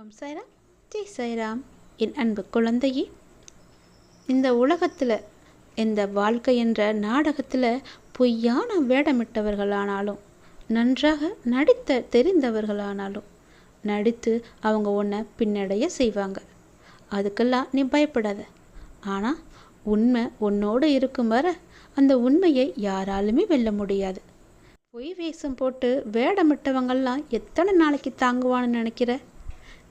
ஓம் சாய்ராம். ஜெய் சாய்ராம். என் அன்பு குழந்தையே இந்த உலகத்தில் இந்த வாழ்க்கை என்ற நாடகத்தில் பொய்யான வேடமிட்டவர்களானாலும் நன்றாக நடித்த தெரிந்தவர்களானாலும் நடித்து அவங்க உன்னை பின்னடைய செய்வாங்க. அதுக்கெல்லாம் நீ பயப்படாத. ஆனால் உண்மை உன்னோடு இருக்கும் வர அந்த உண்மையை யாராலுமே வெல்ல முடியாது. பொய் வேஷம் போட்டு வேடமிட்டவங்கள்லாம் எத்தனை நாளைக்கு தாங்குவான்னு நினைக்கிற?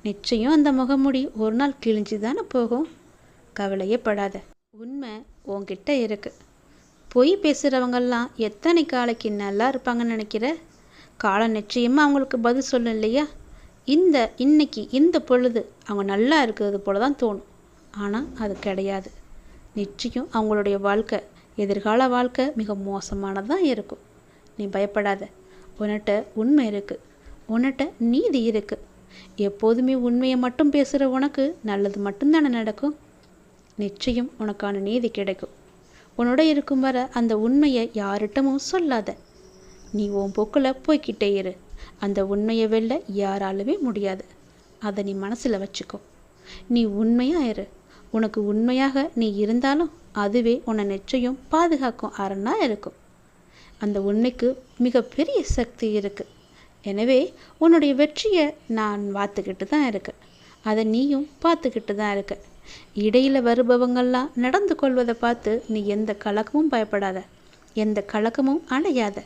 நிச்சயம் அந்த முகமுடி ஒரு நாள் கிழிஞ்சு தானே போகும். கவலையே படாத. உண்மை உன்கிட்ட இருக்கு. பொய் பேசுகிறவங்கெல்லாம் எத்தனை காலைக்கு நல்லா இருப்பாங்கன்னு நினைக்கிற? காலம் நிச்சயமாக அவங்களுக்கு பதில் சொல்லும் இல்லையா? இந்த இன்னைக்கு இந்த பொழுது அவங்க நல்லா இருக்கிறது போல தான் தோணும். ஆனால் அது கிடையாது. நிச்சயம் அவங்களுடைய வாழ்க்கை எதிர்கால வாழ்க்கை மிக மோசமானதாக இருக்கும். நீ பயப்படாத. உன்னிட்ட உண்மை இருக்குது உன்னிட்ட நீதி இருக்குது எப்போதுமே உண்மையை மட்டும் பேசுகிற உனக்கு நல்லது மட்டும்தானே நடக்கும்? நிச்சயம் உனக்கான நீதி கிடைக்கும். உன்னோட இருக்கும் வர அந்த உண்மையை யார்கிட்டமும் சொல்லாத. நீ உன் போக்கில் போய்கிட்டே இரு. அந்த உண்மையை வெல்ல யாராலுமே முடியாது. அதை நீ மனசில் வச்சுக்கோ. நீ உண்மையாக இரு. உனக்கு உண்மையாக நீ இருந்தாலும் அதுவே உன்னை நிச்சயம் பாதுகாக்கும் அரணாக இருக்கும். அந்த உண்மைக்கு மிகப்பெரிய சக்தி இருக்குது எனவே உன்னுடைய வெற்றியை நான் பார்த்துக்கிட்டு தான் இருக்கேன். அதை நீயும் பார்த்துக்கிட்டு தான் இருக்க இடையில் வருபவங்கள்லாம் நடந்து கொள்வதை பார்த்து நீ எந்த கலக்கமும் பயப்படாத. எந்த கலக்கமும் அடையாத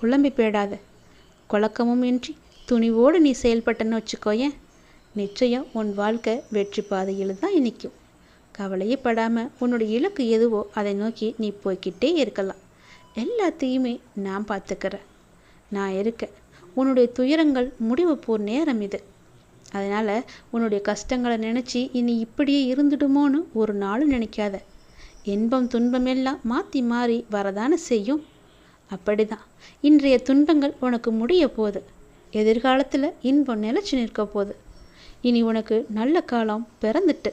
குழம்பி போயிடாத. குழக்கமும் இன்றி துணிவோடு நீ செயல்பட்டன்னு வச்சுக்கோயேன். நிச்சயம் உன் வாழ்க்கை வெற்றி பாதையில் தான் நிற்கும் கவலையே படாமல் உன்னுடைய இலக்கு எதுவோ அதை நோக்கி நீ போய்கிட்டே இருக்கலாம். எல்லாத்தையுமே நான் பார்த்துக்கிறேன். நான் இருக்கேன். உன்னுடைய துயரங்கள் முடிவு போர் நேரம் இது. அதனால் உன்னுடைய கஷ்டங்களை நினச்சி இனி இப்படியே இருந்துடுமோன்னு ஒரு நாளும் நினைக்காத. இன்பம் துன்பம் எல்லாம் மாற்றி மாறி வரதானே செய்யும்? அப்படிதான். இன்றைய துன்பங்கள் உனக்கு முடிய போகுது. எதிர்காலத்தில் இன்பம் நிலச்சி நிற்க போகுது. இனி உனக்கு நல்ல காலம் பிறந்துட்டு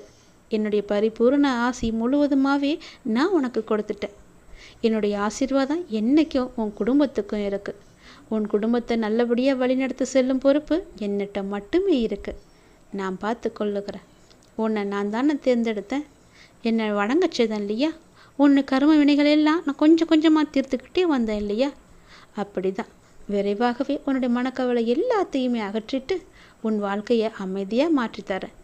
என்னுடைய பரிபூர்ண ஆசி முழுவதுமாகவே நான் உனக்கு கொடுத்துட்டேன். என்னுடைய ஆசீர்வாதம் என்றைக்கும் உன் குடும்பத்துக்கும் இருக்குது உன் குடும்பத்தை நல்லபடியாக வழிநடத்த செல்லும் பொறுப்பு என்னிட்ட மட்டுமே இருக்கு. நான் பார்த்து கொள்ளுகிறேன். உன்னை நான் தானே தேர்ந்தெடுத்தேன். என்னை வணங்க செய்தேன் இல்லையா? உன்னை கரும வினைகள் எல்லாம் நான் கொஞ்சம் கொஞ்சமாக தீர்த்துக்கிட்டே வந்தேன் இல்லையா? அப்படி தான் விரைவாகவே உன்னுடைய மனக்கவலை எல்லாத்தையுமே அகற்றிட்டு உன் வாழ்க்கையை அமைதியாக மாற்றித்தரேன்.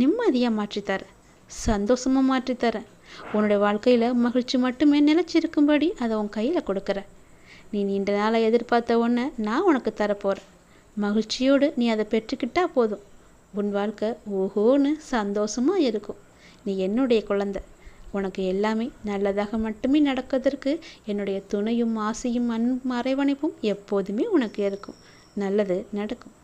நிம்மதியாக மாற்றித்தரேன். சந்தோஷமாக மாற்றித்தரேன். உன்னுடைய வாழ்க்கையில் மகிழ்ச்சி மட்டுமே நிலச்சிருக்கும்படி அதை உன் கையில் கொடுக்குறேன். நீ நீண்ட நாளாக எதிர்பார்த்த ஒன்று நான் உனக்கு தரப்போகிறேன் மகிழ்ச்சியோடு நீ அதை பெற்றுக்கிட்டா போதும். உன் வாழ்க்கை ஓஹோன்னு சந்தோஷமாக இருக்கும். நீ என்னுடைய குழந்தை. உனக்கு எல்லாமே நல்லதாக மட்டுமே நடக்கிறதற்கு என்னுடைய துணையும் ஆசையும் அன்பும் அரவணைப்பும் எப்போதுமே உனக்கு இருக்கும். நல்லது நடக்கும்.